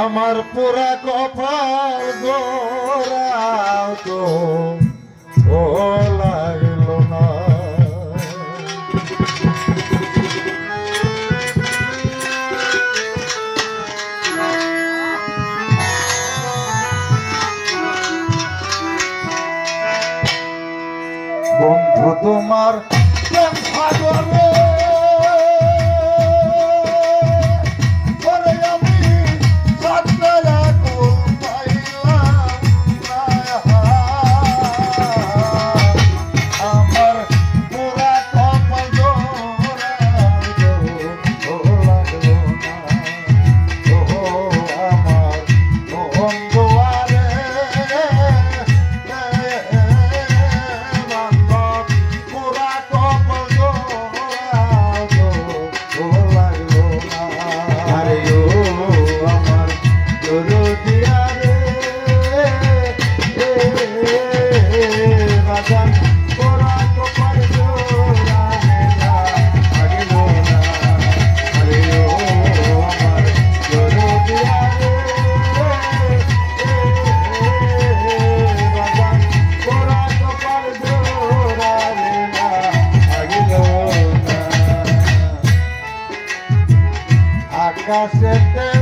আমার পুরা কপাল গোরাও তো ও লাগল না। বন্ধু তোমার প্রেম সাগরে cassette.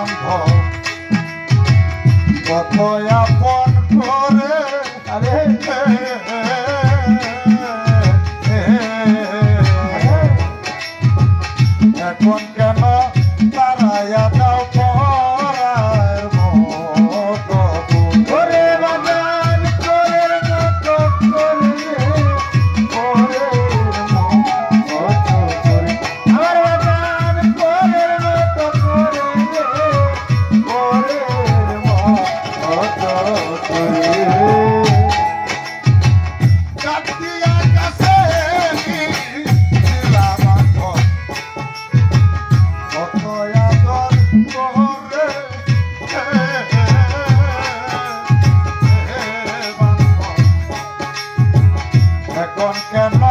সম্ভব। কত con que no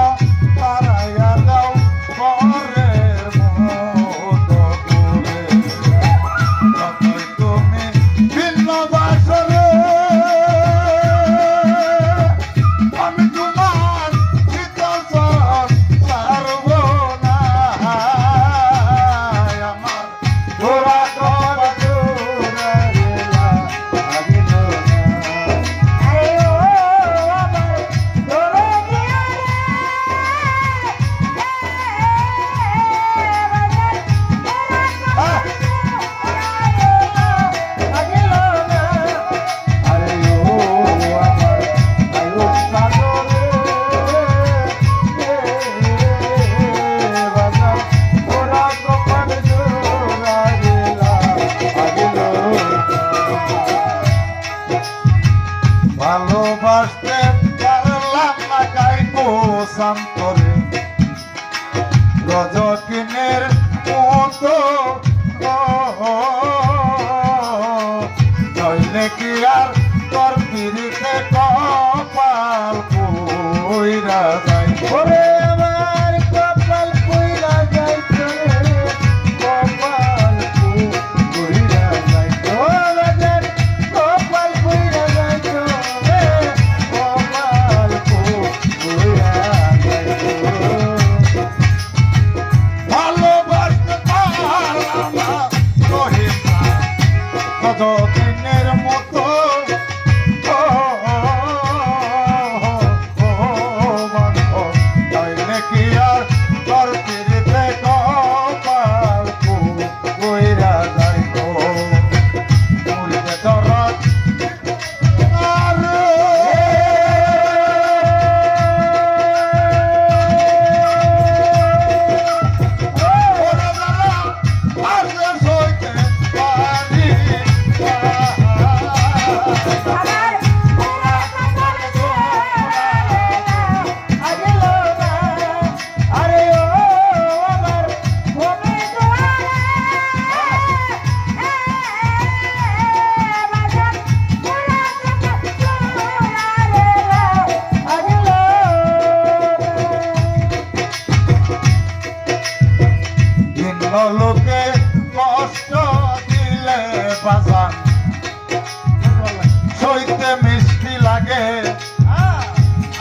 আর তোর পিড়িতে কপাল কইরা যাই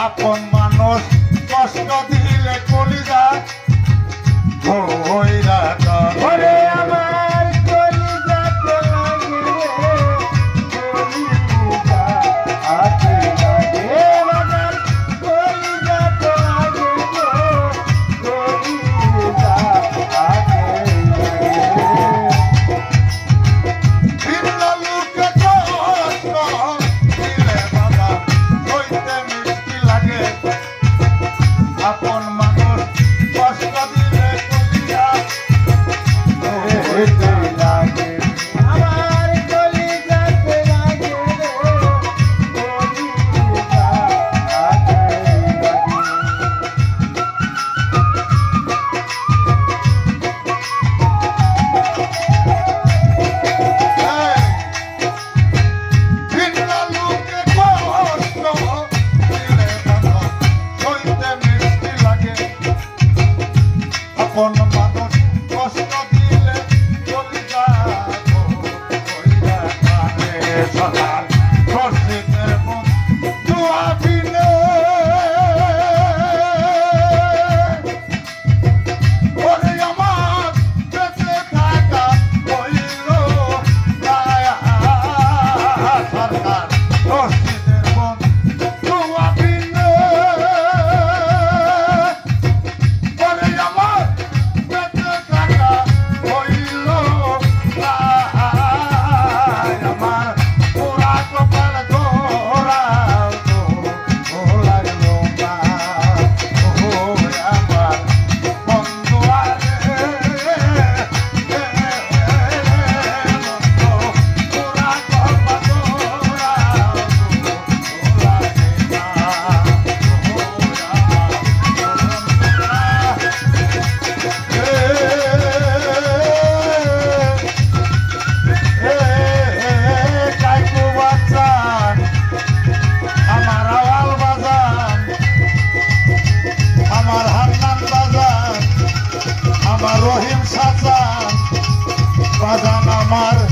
আপন মানুষ amar.